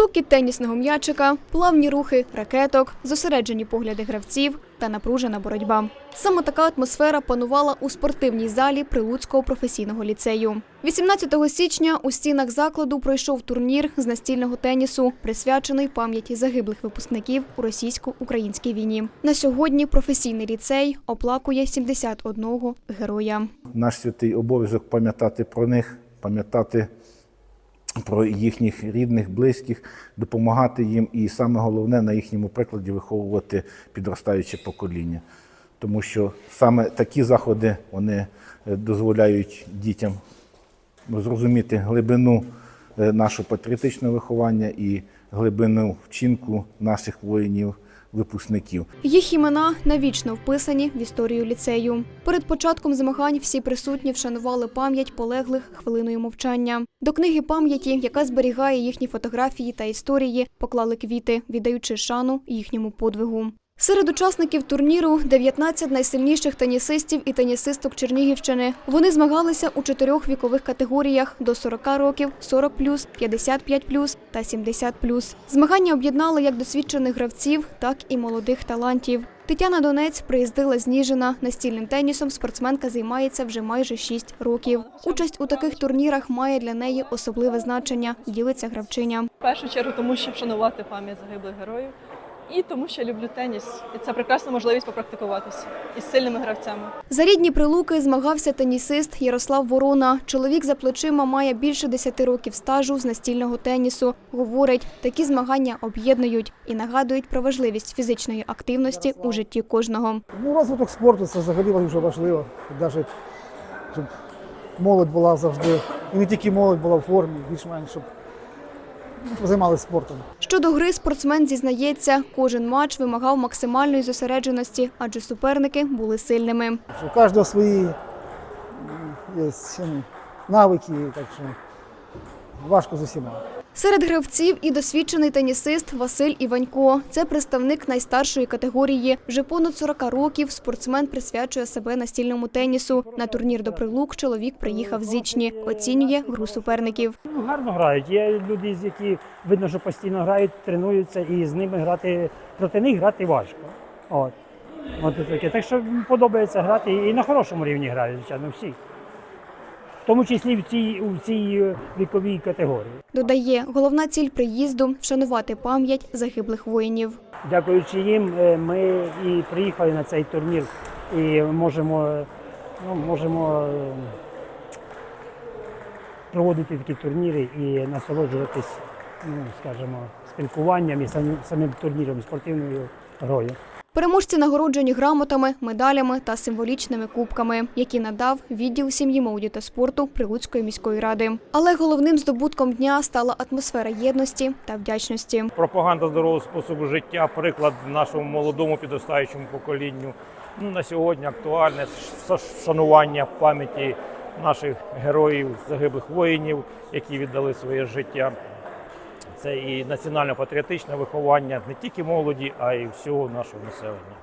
Стукіт тенісного м'ячика, плавні рухи ракеток, зосереджені погляди гравців та напружена боротьба. Саме така атмосфера панувала у спортивній залі Прилуцького професійного ліцею. 18 січня у стінах закладу пройшов турнір з настільного тенісу, присвячений пам'яті загиблих випускників у російсько-українській війні. На сьогодні професійний ліцей оплакує 71 героя. Наш святий обов'язок пам'ятати про них, пам'ятати про їхніх рідних, близьких, допомагати їм і саме головне на їхньому прикладі виховувати підростаюче покоління. Тому що саме такі заходи вони е, дозволяють дітям зрозуміти глибину е, нашого патріотичного виховання і глибину вчинку наших воїнів, випускників. Їх імена навічно вписані в історію ліцею. Перед початком змагань всі присутні вшанували пам'ять полеглих хвилиною мовчання. До книги пам'яті, яка зберігає їхні фотографії та історії, поклали квіти, віддаючи шану їхньому подвигу. Серед учасників турніру 19 найсильніших тенісистів і тенісисток Чернігівщини. Вони змагалися у чотирьох вікових категоріях до 40 років, 40 55 та 70 Змагання об'єднали як досвідчених гравців, так і молодих талантів. Тетяна Донець приїздила з Ніжина. Настільним тенісом спортсменка займається вже майже 6 років. Участь у таких турнірах має для неї особливе значення, ділиться гравчиня. В першу чергу, тому що вшанувати пам'ять загиблих героїв. І тому що люблю теніс. І це прекрасна можливість попрактикуватися із сильними гравцями. За рідні прилуки змагався тенісист Ярослав Ворона. Чоловік за плечима має більше 10 років стажу з настільного тенісу. Говорить, такі змагання об'єднують і нагадують про важливість фізичної активності у житті кожного. Ну, розвиток спорту це взагалі дуже важливо. Навіть щоб молодь була завжди, і не тільки молодь була в формі, більш-менш, щоб займалися спортом. Щодо гри, спортсмен зізнається, кожен матч вимагав максимальної зосередженості, адже суперники були сильними. У кожного свої є ну, навики, так що важко з усіма. Серед гравців і досвідчений тенісист Василь Іванько. Це представник найстаршої категорії. Вже понад 40 років спортсмен присвячує себе настільному тенісу. На турнір до прилук чоловік приїхав з Ічні. Оцінює гру суперників. Ну, гарно грають. Є люди, з які видно, що постійно грають, тренуються, і з ними грати проти них грати важко. От. От таке. Так що подобається грати і на хорошому рівні грають, звичайно, всі. Тому числі в цій, у цій е, віковій категорії. Dодає, головна ціль приїзду вшанувати пам'ять загиблих воїнів. Дякуючи їм, е, ми і приїхали на цей турнір і можемо, ну, можемо е, проводити такі турніри і насолоджуватись, ну, скажімо, спілкуванням і самим, самим турніром, спортивною грою. Переможці нагороджені грамотами, медалями та символічними кубками, які надав відділ сім'ї молоді та спорту Прилуцької міської ради. Але головним здобутком дня стала атмосфера єдності та вдячності. пропаганда здорового способу життя, приклад нашому молодому підростаючому поколінню. Ну, на сьогодні актуальне ш- вшанування пам'яті наших героїв, загиблих воїнів, які віддали своє життя. Це і національно-патріотичне виховання не тільки молоді, а й всього нашого населення.